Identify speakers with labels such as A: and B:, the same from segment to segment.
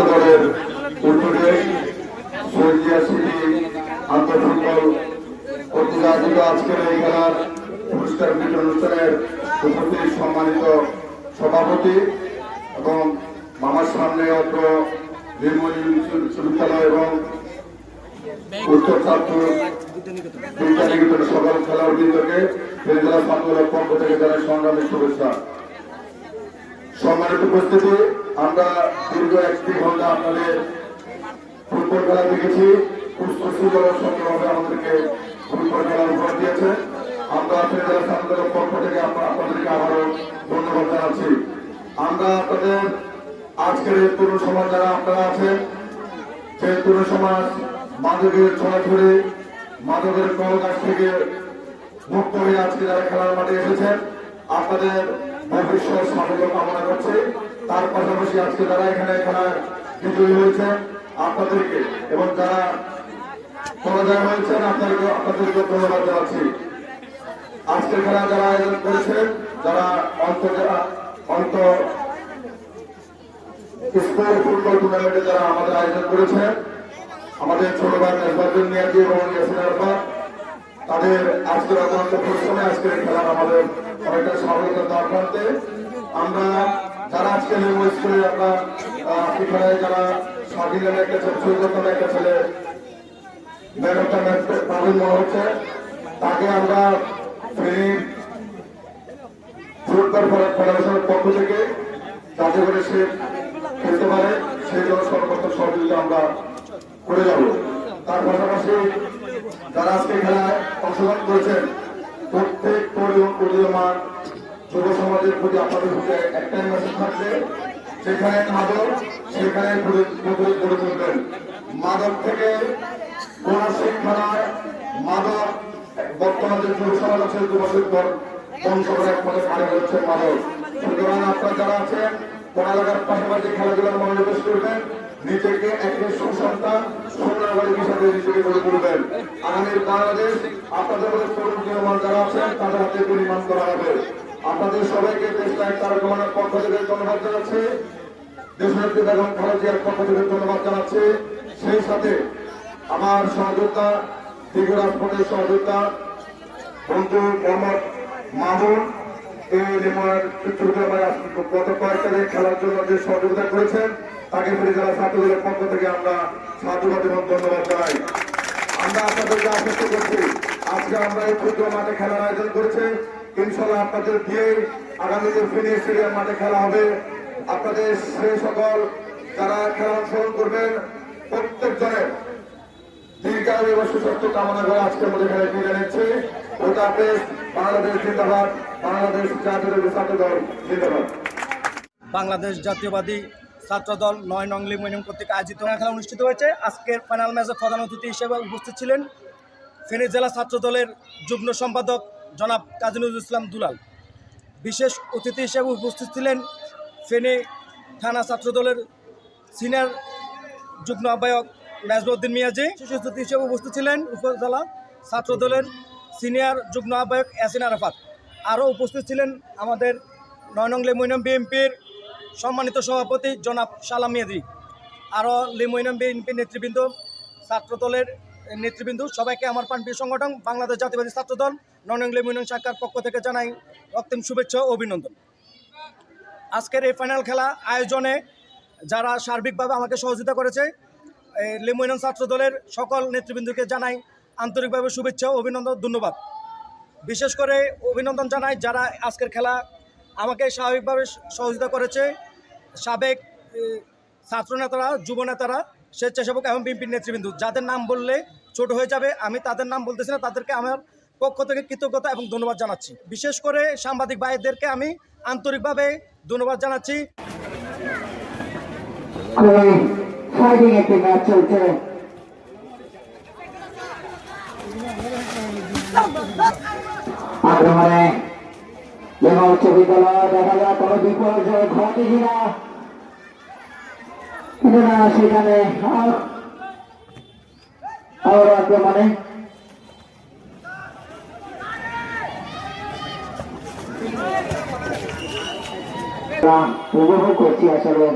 A: দলের উদ্যোগে সৈজিয়া সিটি আন্তঃ ফুটবল কর্তৃক আজকের এই খেলার পুরস্কার বিতরণ অনুষ্ঠানের উপস্থিত সম্মানিত সভাপতি এবং মামার সামনে অত্র নির্মলী বিশ্ববিদ্যালয় এবং উত্তর ছাত্র শুভেচ্ছা। সম্মানিত উপস্থিতি আমরা দীর্ঘ একটি ঘণ্টা আপনাদের ফুটবল খেলা দেখেছি। সুন্দর সুন্দরভাবে আমাদেরকে ফুটবল খেলার উপহার দিয়েছে। আমরা ফেরিজেলা ছাত্রদলের পক্ষ থেকে আমরা আপনাদেরকে আবারও ধন্যবাদ জানাচ্ছি। আমরা আপনাদের আজকের এই তরুণ সমাজ যারা আপনারা আছেন, যে তরুণ সমাজ মাদকের ছড়াছড়ি, মাদকের কলকাছ থেকে মুক্ত হয়ে আজকে যারা খেলার মাঠে এসেছেন, আপনাদের ভবিষ্যৎ সাফল্য কামনা করছি। তার পাশাপাশি আজকে যারা এখানে খেলায় বিজয়ী হয়েছে আপনাদেরকে এবং যারা পরাজয় হয়েছেন আপনাদেরকে আপনাদেরকে ধন্যবাদ জানাচ্ছি। আজকের খেলা যারা আয়োজন করেছেন যারা অন্ত অন্ত স্কুল ফুটবল টুর্নামেন্টে যারা আমাদের আয়োজন করেছেন আমাদের ছোট ভাই মেজবাজুল নিয়াজি এবং ইয়াসিন তাদের আজকের অত্যন্ত আজকের খেলার আমাদের অনেকটা সফলতা দরকারতে আমরা যারা আজকে নেব স্কুলে আমরা আজকে যারা স্বাধীন নামে একটা ছেলে নামে একটা ছেলে পাবেন মনে হচ্ছে, তাকে আমরা ফেনীর ফুটবল ফেডারেশনের পক্ষ থেকে যাতে করে সে খেলতে পারে, সেই জন্য সর্বোত্তম সহযোগিতা আমরা করে যাব। তার পাশাপাশি যারা আজকে খেলায় অংশগ্রহণ করেছেন, প্রত্যেক উদীয়মান যুব সমাজের প্রতি আপনাদের প্রতি একটাই মেসেজ থাকবে, সেখানে মাদক সেখানে গড়ে তুলবেন মাদক থেকে কোন শিক্ষা নয় মাদক যুব আছে যুবকের বংশ করে একমাত্র পারে হচ্ছে মাদক। সুতরাং আপনারা যারা আছেন, পড়ালেখার পাশাপাশি খেলাধুলার মনোনিবেশ করবেন, নিজেকে একটি সুসন্তান হিসাবে নিজেকে গড়ে তুলবেন। আগামীর বাংলাদেশ, আপনাদের মধ্যে তরুণ যারা আছেন, তাদের হাতে নির্মাণ করা হবে। আপনাদের সবাইকে দেশ নায়ক তারক রহমানের পক্ষ থেকে ধন্যবাদ জানাচ্ছি। দেশনেত্রী বেগম খালেদিয়ার পক্ষ থেকে ধন্যবাদ জানাচ্ছি। সেই সাথে আমার সহযোগিতা দীর্ঘ রাজপথের সহযোগিতা বন্ধু মোহাম্মদ মামুন এই গত কয়েকটা দিন খেলার জন্য যে সহযোগিতা করেছেন, তাকে ফিরে ফেরিজেলা ছাত্রদলের পক্ষ থেকে আমরা সাধুবাদ এবং ধন্যবাদ জানাই। আমরা আপনাদেরকে আশ্বস্ত করছি, আজকে আমরা এই ফুটবল মাঠে খেলার আয়োজন করেছি। ইনশাল্লাহ আপনাদের দিয়ে আগামীতে ফিনি স্টেডিয়াম মাঠে খেলা হবে। আপনাদের সে সকল যারা খেলা অংশগ্রহণ করবেন, প্রত্যেকজনের দীর্ঘায়ু এবং সুস্বাস্থ্য কামনা করে আজকের মধ্যে বিদায় নিচ্ছে। বাংলাদেশ জিন্দাবাদ, বাংলাদেশ জাতীয় ছাত্র দল জিন্দাবাদ।
B: বাংলাদেশ জাতীয়বাদী ছাত্রদল নয় নং লিমিনিয়াম কর্তৃক আয়োজিত খেলা অনুষ্ঠিত হয়েছে। আজকের ফাইনাল ম্যাচে প্রধান অতিথি হিসেবে উপস্থিত ছিলেন ফেনী জেলা ছাত্রদলের যুগ্ম সম্পাদক জনাব কাজী নজরুল ইসলাম দুলাল। বিশেষ অতিথি হিসেবে উপস্থিত ছিলেন ফেনী থানা ছাত্রদলের সিনিয়র যুগ্ম আহ্বায়ক নাজবুদ্দিন মিয়াজি। বিশেষ অতিথি হিসেবে উপস্থিত ছিলেন উপজেলা ছাত্রদলের সিনিয়র যুগ্ম আহ্বায়ক ইয়াসিন আরাফাত। আরও উপস্থিত ছিলেন আমাদের নয় নং লেমুইনাম বিএনপির সম্মানিত সভাপতি জনাব সালাম মিয়াজি। আরও লেমুইনাম বিএনপি নেতৃবৃন্দ, ছাত্রদলের নেতৃবৃন্দ, সবাইকে আমার পানপি সংগঠন, বাংলাদেশ জাতীয়বাদী ছাত্রদল নয় নং লেমুইনাম শাখার পক্ষ থেকে জানাই রক্তিম শুভেচ্ছা ও অভিনন্দন। আজকের এই ফাইনাল খেলা আয়োজনে যারা সার্বিকভাবে আমাকে সহযোগিতা করেছে লেমুইনাম ছাত্র দলের সকল নেতৃবৃন্দকে জানাই আন্তরিকভাবে শুভেচ্ছা ও অভিনন্দন, ধন্যবাদ। বিশেষ করে অভিনন্দন জানাই যারা আজকের খেলা আমাকে স্বাভাবিকভাবে সহযোগিতা করেছে, সাবেক ছাত্রনেতারা যুব নেতারা স্বেচ্ছাসেবক এবং বিএনপির নেতৃবৃন্দ। যাদের নাম বললে ছোট হয়ে যাবে, আমি তাদের নাম বলতেছি না, তাদেরকে আমার পক্ষ থেকে কৃতজ্ঞতা এবং ধন্যবাদ জানাচ্ছি। বিশেষ করে সাংবাদিক ভাইদেরকে আমি আন্তরিকভাবে ধন্যবাদ জানাচ্ছি।
C: না সেখানে আক্রমণে উপভোগ করছি আসলে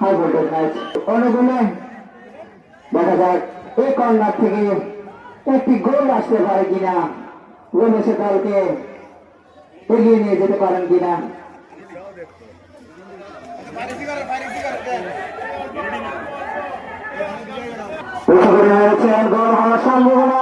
C: হাই ভোল্টেজ ম্যাচ অনুগুণে দেখা যাক, এই কর্নার থেকে একটি গোল আসতে পারে কিনা। গোল এসে দলকে এগিয়ে নিয়ে যেতে পারেন কিনা। সম্ভাবনা।